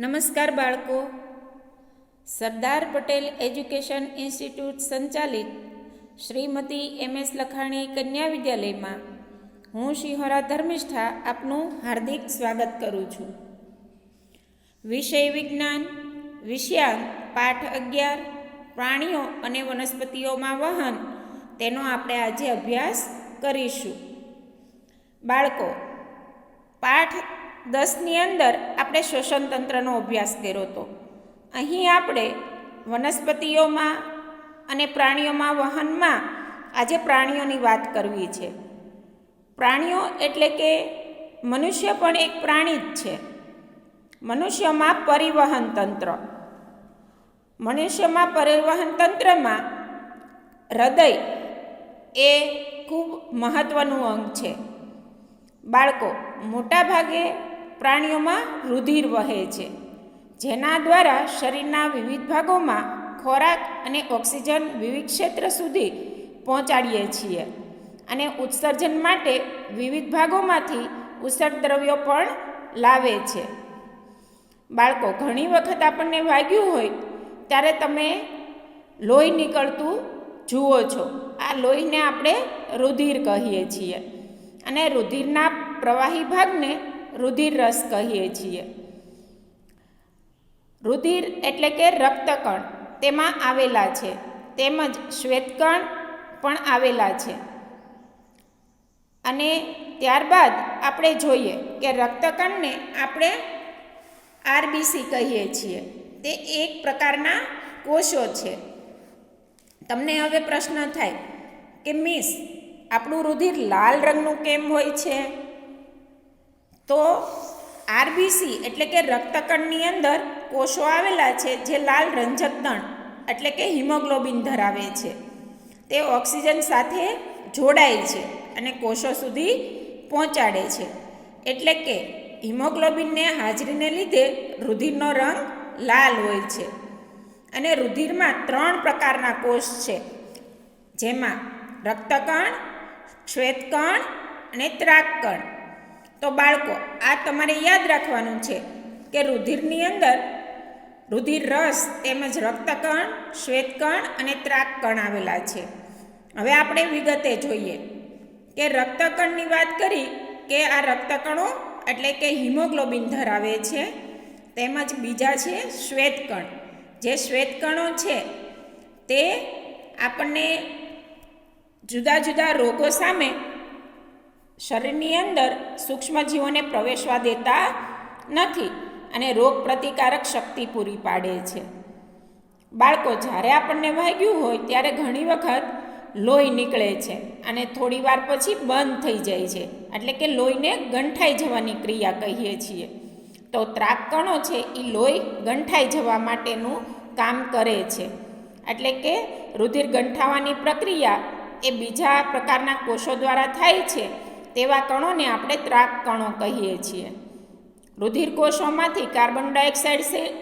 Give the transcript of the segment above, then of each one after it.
નમસ્કાર બાળકો. Sardar Patel education institute સંચાલિત શ્રીમતી એમ એસ લખાણી કન્યા વિદ્યાલયમાં હું શિહોરા ધર્મિષ્ઠા આપનું હાર્દિક સ્વાગત કરું છું. વિષય વિજ્ઞાન, વિષયાંક, પાઠ અગિયાર, પ્રાણીઓ અને વનસ્પતિઓમાં વહન તેનો આપણે આજે અભ્યાસ કરીશું. બાળકો, પાઠ દસની અંદર આપણે શ્વસન તંત્રનો અભ્યાસ કર્યો હતો. અહીં આપણે વનસ્પતિઓમાં અને પ્રાણીઓમાં વહનમાં આજે પ્રાણીઓની વાત કરવી છે. પ્રાણીઓ એટલે કે મનુષ્ય પણ એક પ્રાણી જ છે. મનુષ્યમાં પરિવહન તંત્ર. મનુષ્યમાં પરિવહન તંત્રમાં હૃદય એ ખૂબ મહત્ત્વનું અંગ છે. બાળકો, મોટાભાગે પ્રાણીઓમાં રુધિર વહે છે, જેના દ્વારા શરીરના વિવિધ ભાગોમાં ખોરાક અને ઓક્સિજન વિવિધ ક્ષેત્ર સુધી પહોંચાડીએ છીએ અને ઉત્સર્જન માટે વિવિધ ભાગોમાંથી ઉત્સર્ગ દ્રવ્યો પણ લાવે છે. બાળકો, ઘણી વખત આપણને વાગ્યું હોય ત્યારે તમે લોહી નીકળતું જુઓ છો. આ લોહીને આપણે રુધિર કહીએ છીએ અને રુધિરના પ્રવાહી ભાગને રુધિર રસ કહીએ છીએ. રુધિર એટલે કે રક્તકણ, તેમાં આવેલા છે. તેમજ શ્વેતકણ પણ આવેલા છે. અને ત્યારબાદ આપણે જોઈએ કે રક્તકણને આપણે આરબીસી કહીએ છીએ. તે એક પ્રકારના કોષો છે. તમને હવે પ્રશ્ન થાય કે મિસ, આપણું રુધિર લાલ રંગનું કેમ હોય છે? તો આરબીસી એટલે કે રક્તકણની અંદર કોષો આવેલા છે જે લાલ રંજક દણ એટલે કે હિમોગ્લોબિન ધરાવે છે. તે ઓક્સિજન સાથે જોડાય છે અને કોષો સુધી પહોંચાડે છે. એટલે કે હિમોગ્લોબિનને હાજરીને લીધે રુધિરનો રંગ લાલ હોય છે. અને રુધિરમાં ત્રણ પ્રકારના કોષ છે, જેમાં રક્તકણ, શ્વેતકણ અને ત્રાકકણ તો બાળકો, આ તમારે યાદ રાખવાનું છે કે રુધિરની અંદર રુધિર રસ તેમજ રક્તકણ, શ્વેતકણ અને ત્રાકકણ આવેલા છે. હવે આપણે વિગતે જોઈએ કે રક્તકણની વાત કરી કે આ રક્તકણો એટલે કે હિમોગ્લોબિન ધરાવે છે, તેમજ બીજા છે શ્વેતકણ. જે શ્વેતકણો છે તે આપણને જુદા જુદા રોગો સામે શરીરની અંદર સૂક્ષ્મજીવોને પ્રવેશવા દેતા નથી અને રોગ પ્રતિકારક શક્તિ પૂરી પાડે છે. બાળકો, જ્યારે આપણને વાગ્યું હોય ત્યારે ઘણી વખત લોહી નીકળે છે અને થોડી વાર પછી બંધ થઈ જાય છે. એટલે કે લોહીને ગંઠાઈ જવાની ક્રિયા કહીએ છીએ. તો ત્રાકણો છે એ લોહી ગંઠાઈ જવા માટેનું કામ કરે છે. એટલે કે રુધિર ગંઠાવાની પ્રક્રિયા એ બીજા પ્રકારના કોષો દ્વારા થાય છે. તેવા કણોને આપણે ત્રાક કણો કહીએ છીએ. રુધિર કોષોમાંથી કાર્બન ડાયોક્સાઇડ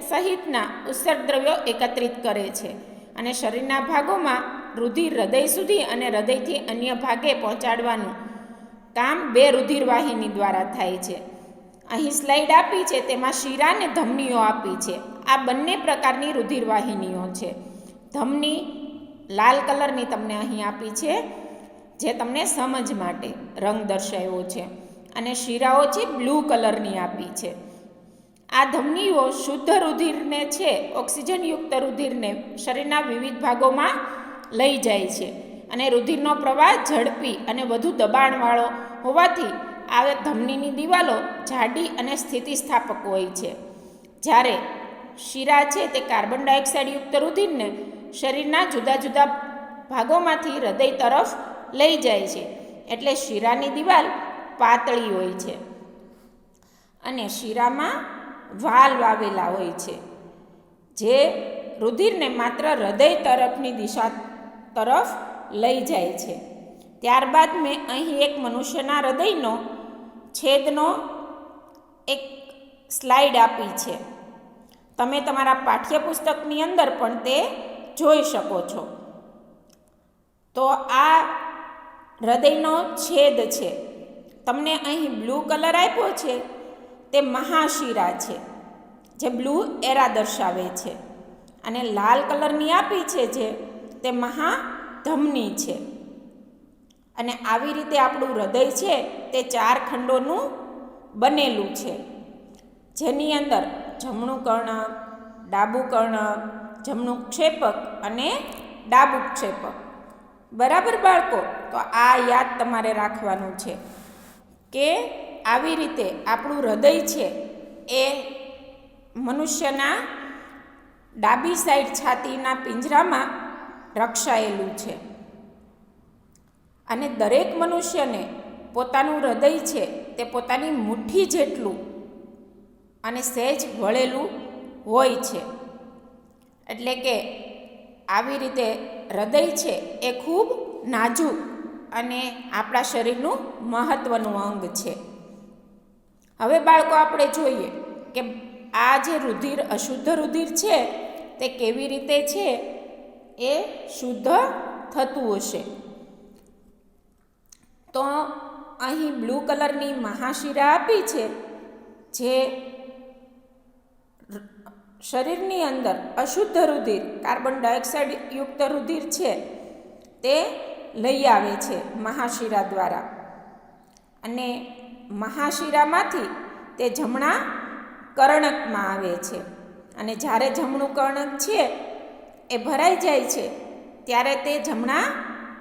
સહિતના ઉત્સર્ગ દ્રવ્યો એકત્રિત કરે છે અને શરીરના ભાગોમાં રુધિર હૃદય સુધી અને હૃદયથી અન્ય ભાગે પહોંચાડવાનું કામ બે રુધિરવાહિની દ્વારા થાય છે. અહીં સ્લાઇડ આપી છે, તેમાં શીરા અને ધમનીઓ આપી છે. આ બંને પ્રકારની રુધિરવાહિનીઓ છે. ધમની લાલ કલરની તમને અહીં આપી છે. જે તમને સમજ માટે રંગ દર્શાવ્યો છે. અને શીરાઓ છે બ્લુ કલરની આપી છે. આ ધમનીઓ શુદ્ધ રુધિરને છે, ઓક્સિજનયુક્ત રુધિરને શરીરના વિવિધ ભાગોમાં લઈ જાય છે. અને રુધિરનો પ્રવાહ ઝડપી અને વધુ દબાણવાળો હોવાથી આ ધમનીની દિવાલો જાડી અને સ્થિતિસ્થાપક હોય છે. જ્યારે શીરા છે તે કાર્બન ડાયોક્સાઇડયુક્ત રુધિરને શરીરના જુદા જુદા ભાગોમાંથી હૃદય તરફ લઈ જાય છે. એટલે શીરાની દિવાલ પાતળી હોય છે. અને શીરામાં વાલ વાવેલા હોય છે. જે રુધિરને માત્ર હૃદય તરફની દિશા તરફ લઈ જાય છે. ત્યારબાદ મેં અહીં એક મનુષ્યના હૃદયનો છેદનો એક સ્લાઇડ આપી છે. તમે તમારા પાઠ્યપુસ્તકની અંદર પણ તે જોઈ શકો છો. તો આ હૃદયનો છેદ છે. તમને અહીં બ્લુ કલર આપ્યો છે, તે મહાશિરા છે, જે બ્લુ એરા દર્શાવે છે. અને લાલ કલરની આપી છે જે, તે મહાધમની છે. અને આવી રીતે આપણું હૃદય છે, તે ચાર ખંડોનું બનેલું છે. જેની અંદર જમણું કર્ણક ડાબું કર્ણક જમણું ક્ષેપક અને ડાબું ક્ષેપક. બરાબર બાળકો? તો આ યાદ તમારે રાખવાનું છે કે આવી રીતે આપણું હૃદય છે એ મનુષ્યના ડાબી સાઈડ છાતીના પિંજરામાં રક્ષાયેલું છે. અને દરેક મનુષ્યને પોતાનું હૃદય છે તે પોતાની મુઠ્ઠી જેટલું અને સહેજ વળેલું હોય છે. એટલે કે આવી રીતે હૃદય છે એ ખૂબ નાજુક અને આપણા શરીરનું મહત્ત્વનું અંગ છે. હવે બાળકો, આપણે જોઈએ કે આ જે રુધિર, અશુદ્ધ રુધિર છે, તે કેવી રીતે છે? એ શુદ્ધ થતું હશે. તો અહીં બ્લુ કલરની મહાશિરા આપી છે, જે શરીરની અંદર અશુદ્ધ રુધિર, કાર્બન ડાયોક્સાઇડ યુક્ત રુધિર છે, તે લઈ આવે છે મહાશિરા દ્વારા. અને મહાશિરામાંથી તે જમણા કર્ણકમાં આવે છે. અને જ્યારે જમણું કર્ણક છે, એ ભરાઈ જાય છે, ત્યારે તે જમણા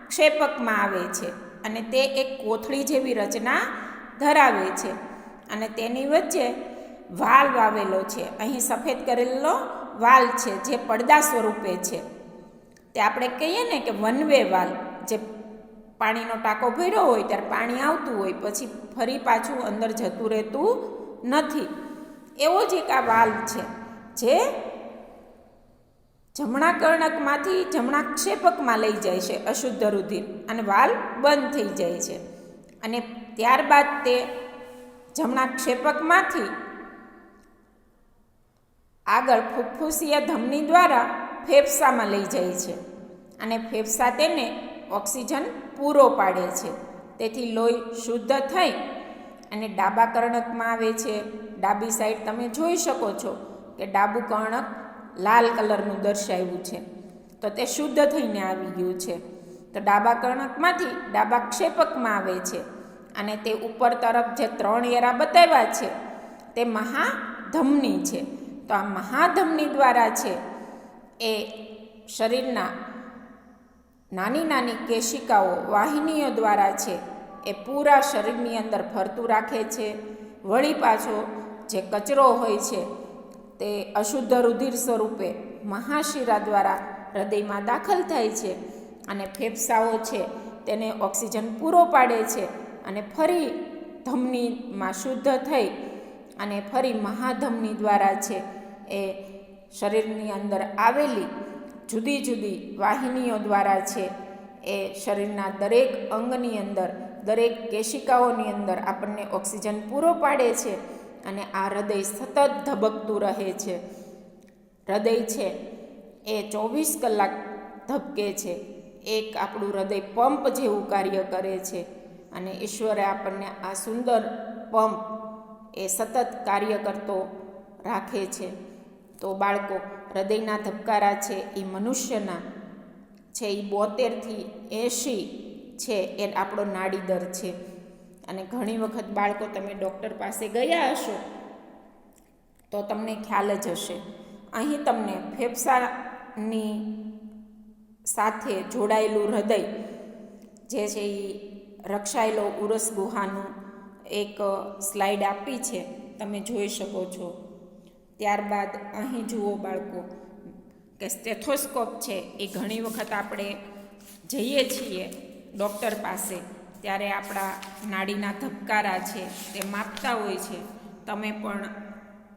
ક્ષેપકમાં આવે છે. અને તે એક કોથળી જેવી રચના ધરાવે છે. અને તેની વચ્ચે વાલ્વ વાવેલો છે. અહીં સફેદ કરેલો વાલ છે, જે પડદા સ્વરૂપે છે. તે આપણે કહીએ ને કે વનવે વાલ. જે પાણીનો ટાંકો ભર્યો હોય, ત્યારે પાણી આવતું હોય, પછી ફરી પાછું અંદર જતું રહેતું નથી. એવો જ એક આ વાલ્વ છે, જે જમણા કર્ણકમાંથી જમણા ક્ષેપકમાં લઈ જાય છે અશુદ્ધ રુધિર, અને વાલ બંધ થઈ જાય છે. અને ત્યારબાદ તે જમણા ક્ષેપકમાંથી આગળ ફુફ્ફુસીય ધમની દ્વારા ફેફસામાં લઈ જાય છે. અને ફેફસા તેને ઓક્સિજન પૂરો પાડે છે. તેથી લોહી શુદ્ધ થઈ અને ડાબા કર્ણકમાં આવે છે. ડાબી સાઈડ તમે જોઈ શકો છો કે ડાબું કર્ણક લાલ કલરનું દર્શાવ્યું છે. તો તે શુદ્ધ થઈને આવી ગયું છે. તો ડાબા કર્ણકમાંથી ડાબા ક્ષેપકમાં આવે છે અને તે ઉપર તરફ જે ત્રણ એરા બતાવ્યા છે તે મહાધમની છે. તો આ મહાધમની દ્વારા છે એ શરીરના નાની નાની કેશિકાઓ વાહિનીઓ દ્વારા છે, એ પૂરા શરીરની અંદર ફરતું રાખે છે. વળી પાછો જે કચરો હોય છે, તે અશુદ્ધ રુધિર સ્વરૂપે મહાશિરા દ્વારા હૃદયમાં દાખલ થાય છે અને ફેફસાઓ છે, તેને ઓક્સિજન પૂરો પાડે છે અને ફરી ધમનીમાં શુદ્ધ થઈ અને ફરી મહાધમની દ્વારા છે, એ શરીરની અંદર આવેલી જુદી જુદી વાહિનીઓ દ્વારા છે. એ શરીરના દરેક અંગની અંદર, દરેક કેશિકાઓની અંદર આપણને ઓક્સિજન પૂરો પાડે છે અને આ હૃદય સતત ધબકતું રહે છે. હૃદય છે એ ચોવીસ કલાક ધબકે છે. એક આપણું હૃદય પંપ જેવું કાર્ય કરે છે અને ઈશ્વરે આપણને આ સુંદર પંપ એ સતત કાર્ય કરતો રાખે છે. તો બાળકો હૃદયના ધબકારા છે, એ મનુષ્યના છે, એ બોતેરથી એંશી છે, એ આપણો નાડી દર છે. અને ઘણી વખત બાળકો તમે ડૉક્ટર પાસે ગયા હશો, તો તમને ખ્યાલ જ હશે. અહીં તમને ફેફસાની સાથે જોડાયેલું હૃદય, જે છે એ રક્ષાયેલો ઉરસ ગુહાનું એક સ્લાઇડ આપી છે, તમે જોઈ શકો છો. ત્યારબાદ અહીં જુઓ બાળકો, કે સ્ટેથોસ્કોપ છે એ ઘણી વખત આપણે જઈએ છીએ ડૉક્ટર પાસે, ત્યારે આપણા નાડીના ધબકારા છે, તે માપતા હોય છે. તમે પણ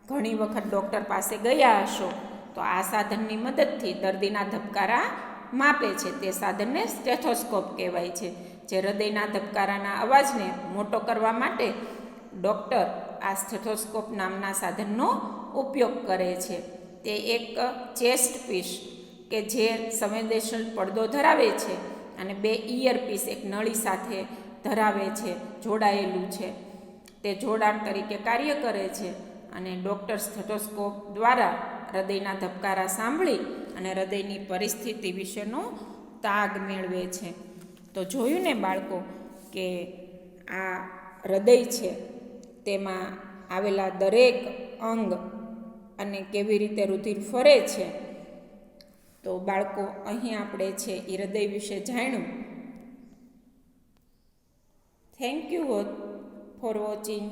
ઘણી વખત ડૉક્ટર પાસે ગયા હશો, તો આ સાધનની મદદથી દર્દીના ધબકારા માપે છે. તે સાધનને સ્ટેથોસ્કોપ કહેવાય છે, જે હૃદયના ધબકારાના અવાજને મોટો કરવા માટે ડૉક્ટર આ સ્ટેથોસ્કોપ નામના સાધનનો ઉપયોગ કરે છે. તે એક ચેસ્ટ પીસ કે જે સંવેદનશીલ પડદો ધરાવે છે અને બે ઇયર પીસ એક નળી સાથે ધરાવે છે, જોડાયેલું છે. તે જોડાણ તરીકે કાર્ય કરે છે અને ડૉક્ટર સ્થેટોસ્કોપ દ્વારા હૃદયના ધબકારા સાંભળી અને હૃદયની પરિસ્થિતિ વિશેનો તાગ મેળવે છે. તો જોયું ને બાળકો કે આ હૃદય છે, તેમાં આવેલા દરેક અંગ અને કેવી રીતે રુધિર ફરે છે? તો બાળકો, અહીં આપણે છે એ હૃદય વિશે જાણ્યું. Thank you for watching